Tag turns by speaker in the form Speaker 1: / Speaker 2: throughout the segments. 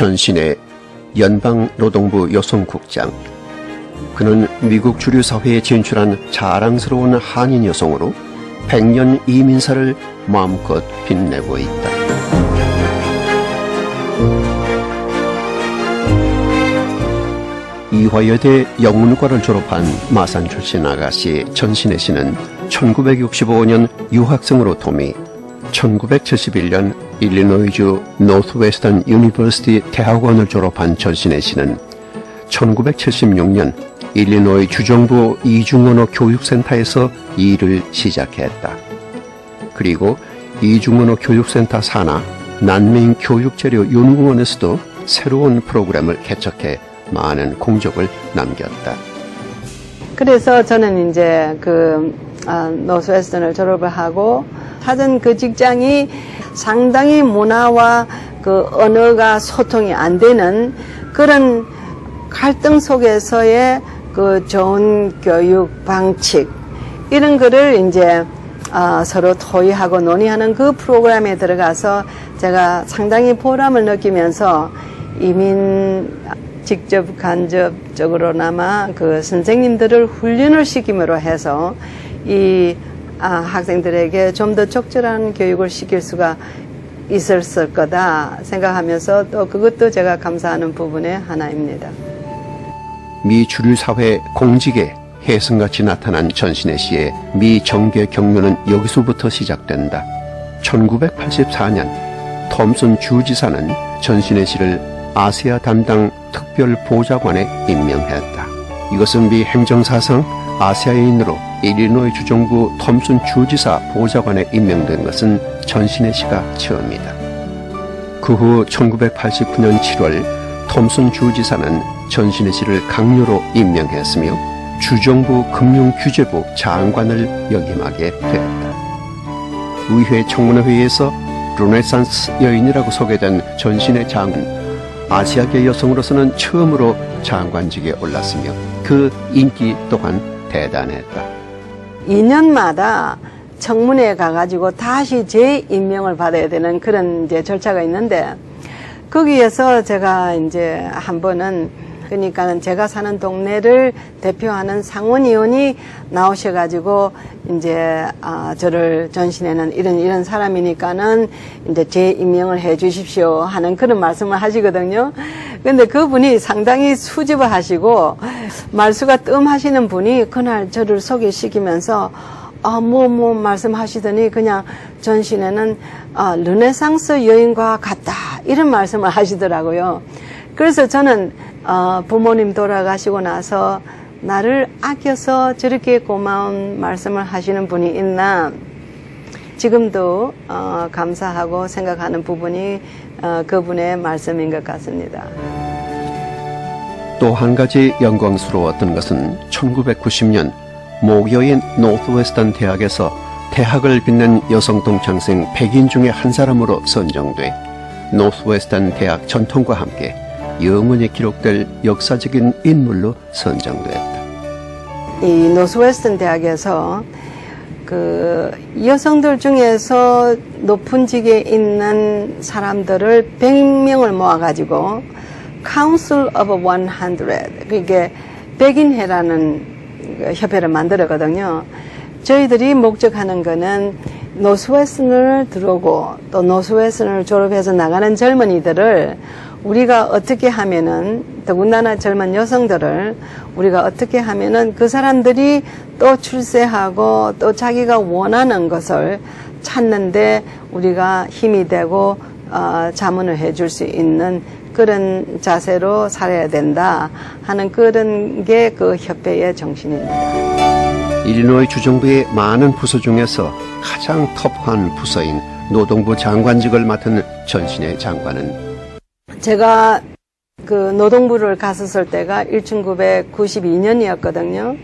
Speaker 1: 전신의 연방노동부 여성국장. 그는 미국 주류 사회에 진출한 자랑스러운 한인 여성으로 백년 이민사를 마음껏 빛내고 있다. 이화여대 영문과를 졸업한 마산 출신 아가씨 전신혜 씨는 1965년 유학생으로 도미 1971년 일리노이주 노스웨스턴 유니버시티 대학원을 졸업한 전신혜 씨는 1976년 일리노이 주정부 이중언어 교육센터에서 일을 시작했다. 그리고 이중언어 교육센터 산하 난민 교육재료 연구원에서도 새로운 프로그램을 개척해 많은 공적을 남겼다.
Speaker 2: 그래서 저는 이제 그 아, 노스웨스턴을 졸업을 하고 하던 그 직장이 상당히 문화와 그 언어가 소통이 안 되는 그런 갈등 속에서의 그 좋은 교육 방식 이런 거를 이제 아, 서로 토의하고 논의하는 그 프로그램에 들어가서 제가 상당히 보람을 느끼면서 이민 직접 간접적으로나마 그 선생님들을 훈련을 시킴으로 해서 이 아, 학생들에게 좀 더 적절한 교육을 시킬 수가 있었을 거다 생각하면서 또 그것도 제가 감사하는 부분의 하나입니다.
Speaker 1: 미 주류 사회 공직에 혜성같이 나타난 전신혜 씨의 미 정계 경륜은 여기서부터 시작된다. 1984년 톰슨 주지사는 전신혜 씨를 아시아 담당 특별 보좌관에 임명했다. 이것은 미 행정사상 아시아인으로 일리노이 주정부 톰슨 주지사 보좌관에 임명된 것은 전신혜 씨가 처음이다. 그 후 1989년 7월 톰슨 주지사는 전신혜 씨를 강요로 임명했으며 주정부 금융규제부 장관을 역임하게 되었다. 의회 청문회에서 르네상스 여인이라고 소개된 전신혜 장은 아시아계 여성으로서는 처음으로 장관직에 올랐으며 그 인기 또한 대단했다.
Speaker 2: 2년마다 청문회에 가가지고 다시 재임명을 받아야 되는 그런 이제 절차가 있는데 거기에서 제가 이제 한 번은 그러니까는 제가 사는 동네를 대표하는 상원의원이 나오셔가지고 이제 아 저를 전신에는 이런 이런 사람이니까는 이제 재임명을 해 주십시오 하는 그런 말씀을 하시거든요. 근데 그분이 상당히 수줍어 하시고 말수가 뜸하시는 분이 그날 저를 소개시키면서 아, 뭐, 뭐, 말씀하시더니 그냥 전신에는 아, 르네상스 여인과 같다. 이런 말씀을 하시더라고요. 그래서 저는 어, 부모님 돌아가시고 나서 나를 아껴서 저렇게 고마운 말씀을 하시는 분이 있나 지금도 어, 감사하고 생각하는 부분이 어, 그분의 말씀인 것 같습니다.
Speaker 1: 또 한 가지 영광스러웠던 것은 1990년 모교인 노스웨스턴 대학에서 대학을 빛낸 여성 동창생 100인 중에 한 사람으로 선정돼 노스웨스턴 대학 전통과 함께 영원히 기록될 역사적인 인물로 선정됐다.
Speaker 2: 이 노스웨스턴 대학에서 그 여성들 중에서 높은 직에 있는 사람들을 100명을 모아가지고 Council of 100 그게 백인회라는 그 협회를 만들었거든요. 저희들이 목적하는 거는 노스웨스턴을 들어오고 또 노스웨스턴을 졸업해서 나가는 젊은이들을 우리가 어떻게 하면은 더군다나 젊은 여성들을 우리가 어떻게 하면은 그 사람들이 또 출세하고 또 자기가 원하는 것을 찾는데 우리가 힘이 되고 어, 자문을 해줄 수 있는 그런 자세로 살아야 된다 하는 그런 게 그 협회의 정신입니다.
Speaker 1: 일리노이 주정부의 많은 부서 중에서 가장 터프한 부서인 노동부 장관직을 맡은 전신의 장관은
Speaker 2: 제가 그 노동부를 갔었을 때가 1992년이었거든요.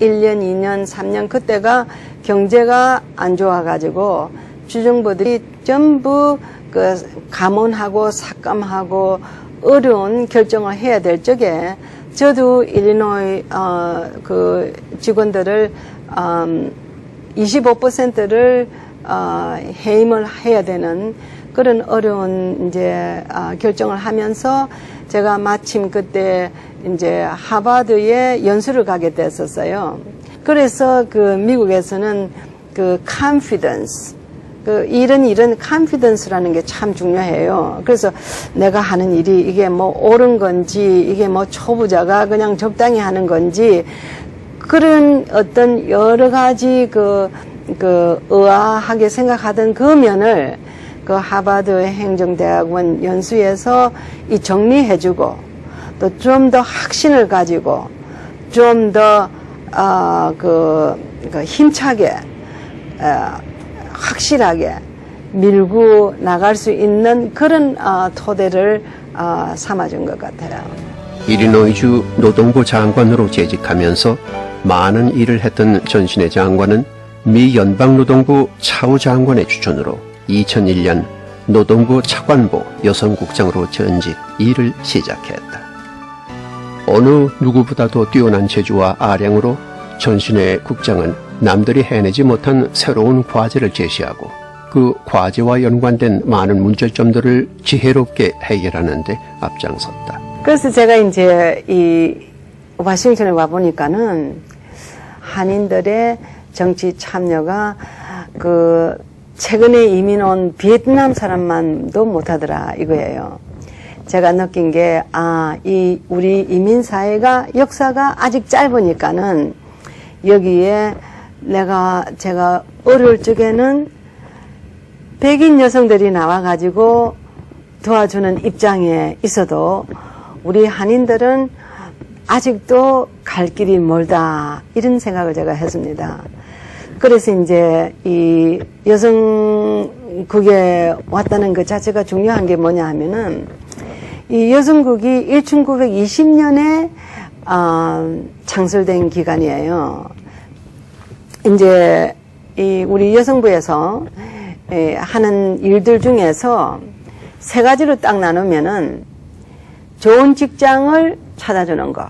Speaker 2: 1년, 2년, 3년 그때가 경제가 안 좋아가지고 주정부들이 전부 그 감원하고 삭감하고 어려운 결정을 해야 될 적에 저도 일리노이 어, 그 직원들을 음, 25%를 어, 해임을 해야 되는 그런 어려운 이제 아, 결정을 하면서 제가 마침 그때 이제 하버드에 연수를 가게 됐었어요. 그래서 그 미국에서는 그 confidence 그 이런 일은 confidence라는 게 참 중요해요. 그래서 내가 하는 일이 이게 뭐 옳은 건지 이게 뭐 초보자가 그냥 적당히 하는 건지 그런 어떤 여러 가지 그, 그 의아하게 생각하던 그 면을 그 하버드 행정대학원 연수에서 이 정리해주고 또 좀 더 확신을 가지고 좀 더, 어, 그, 그 힘차게, 어, 확실하게 밀고 나갈 수 있는 그런 어, 토대를 어, 삼아준 것 같아요.
Speaker 1: 일리노이주 노동부 장관으로 재직하면서 많은 일을 했던 전신의 장관은 미 연방노동부 차우 장관의 추천으로 2001년 노동부 차관보 여성국장으로 전직 일을 시작했다. 어느 누구보다도 뛰어난 재주와 아량으로 전신의 국장은 남들이 해내지 못한 새로운 과제를 제시하고 그 과제와 연관된 많은 문제점들을 지혜롭게 해결하는 데 앞장섰다.
Speaker 2: 그래서 제가 이제 이 워싱턴에 와 보니까는 한인들의 정치 참여가 그 최근에 이민 온 베트남 사람만도 못하더라 이거예요. 제가 느낀 게, 아, 이, 우리 이민 사회가 역사가 아직 짧으니까는 여기에 내가, 제가 어릴 적에는 백인 여성들이 나와가지고 도와주는 입장에 있어도 우리 한인들은 아직도 갈 길이 멀다. 이런 생각을 제가 했습니다. 그래서 이제 이 여성 국에 왔다는 것 자체가 중요한 게 뭐냐 하면은 이 여성국이 1920년에 어, 창설된 기관이에요. 이제 이 우리 여성부에서 에, 하는 일들 중에서 세 가지로 딱 나누면은 좋은 직장을 찾아주는 거,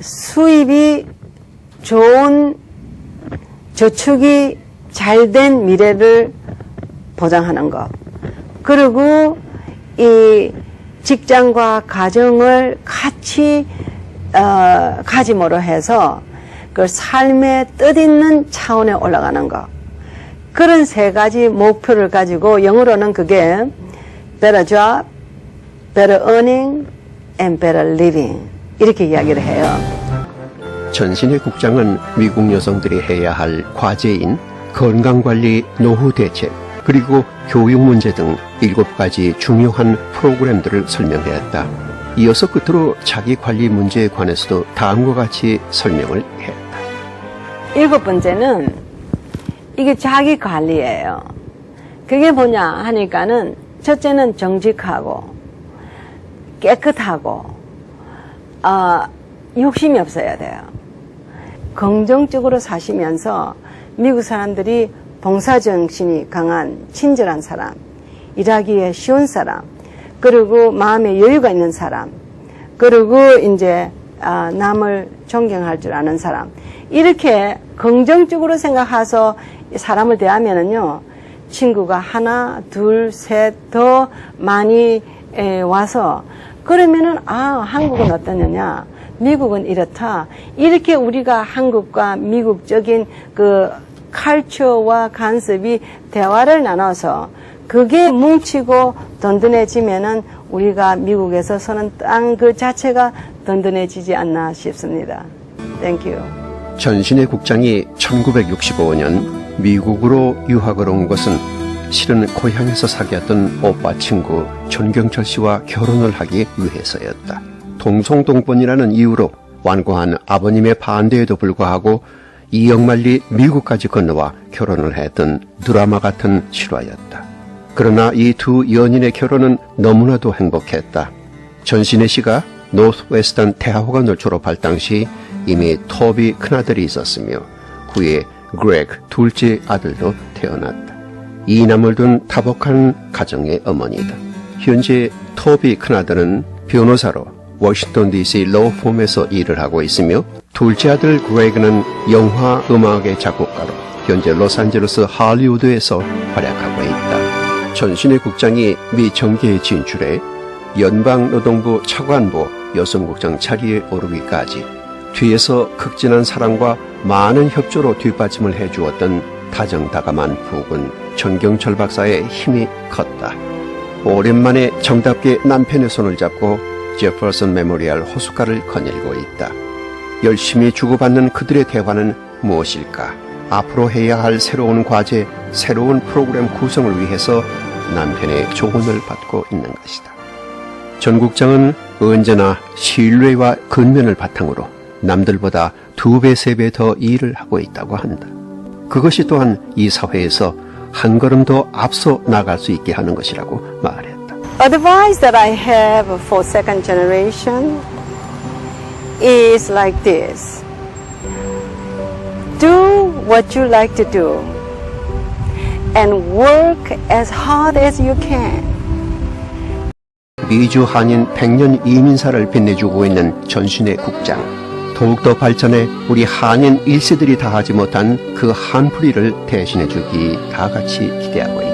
Speaker 2: 수입이 좋은 저축이 잘 된 미래를 보장하는 것, 그리고 이 직장과 가정을 같이 어, 가짐으로 해서 그 삶의 뜻 있는 차원에 올라가는 것. 그런 세 가지 목표를 가지고 영어로는 그게 better job, better earning, and better living 이렇게 이야기를 해요.
Speaker 1: 전신의 국장은 미국 여성들이 해야 할 과제인 건강관리 노후 대책 그리고 교육 문제 등 일곱 가지 중요한 프로그램들을 설명했다. 이어서 끝으로 자기 관리 문제에 관해서도 다음과 같이 설명을 했다.
Speaker 2: 일곱 번째는 이게 자기 관리예요. 그게 뭐냐 하니까는 첫째는 정직하고 깨끗하고 어, 욕심이 없어야 돼요. 긍정적으로 사시면서 미국 사람들이 봉사정신이 강한 친절한 사람, 일하기에 쉬운 사람, 그리고 마음에 여유가 있는 사람, 그리고 이제 아, 남을 존경할 줄 아는 사람. 이렇게 긍정적으로 생각해서 사람을 대하면은요 친구가 하나 둘 셋 더 많이 에, 와서 그러면은 아 한국은 어떠느냐 미국은 이렇다 이렇게 우리가 한국과 미국적인 그 칼처와 간섭이 대화를 나눠서 그게 뭉치고 든든해지면은 우리가 미국에서 서는 땅 그 자체가 든든해지지 않나 싶습니다. 땡큐.
Speaker 1: 전신의 국장이 1965년 미국으로 유학을 온 것은 실은 고향에서 사귀었던 오빠 친구 전경철 씨와 결혼을 하기 위해서였다. 동성동본이라는 이유로 완고한 아버님의 반대에도 불구하고 이영만리 미국까지 건너와 결혼을 했던 드라마 같은 실화였다. 그러나 이 두 연인의 결혼은 너무나도 행복했다. 전신의 씨가 노스웨스턴 대학원을 졸업할 당시 이미 토비 큰아들이 있었으며 후에 그렉 둘째 아들도 태어났다. 이 남을 둔 타복한 가정의 어머니다. 현재 토비 큰아들은 변호사로 워싱턴 DC 로펌에서 일을 하고 있으며 둘째 아들 그렉은 영화 음악의 작곡가로 현재 로스앤젤레스 할리우드에서 활약하고 있다. 전신의 국장이 미 정계에 진출해 연방노동부 차관보 여성국장 자리에 오르기까지 뒤에서 극진한 사랑과 많은 협조로 뒷받침을 해주었던 다정다감한 부군 전경철 박사의 힘이 컸다. 오랜만에 정답게 남편의 손을 잡고 제퍼슨 메모리얼 호숫가를 거닐고 있다. 열심히 주고받는 그들의 대화는 무엇일까? 앞으로 해야 할 새로운 과제, 새로운 프로그램 구성을 위해서 남편의 조언을 받고 있는 것이다. 전 국장은 언제나 신뢰와 근면을 바탕으로 남들보다 두 배, 세 배 더 일을 하고 있다고 한다. 그것이 또한 이 사회에서 한 걸음 더 앞서 나갈 수 있게 하는 것이라고 말했다.
Speaker 2: Advice that I have for second generation is like this. Do what you like to do and work as hard as you can.
Speaker 1: 미주 한인 100년 이민사를 빛내주고 있는 전신의 국장. 더욱더 발전해 우리 한인 일세들이 다 하지 못한 그 한풀이를 대신해 주기 다 같이 기대하고 있다.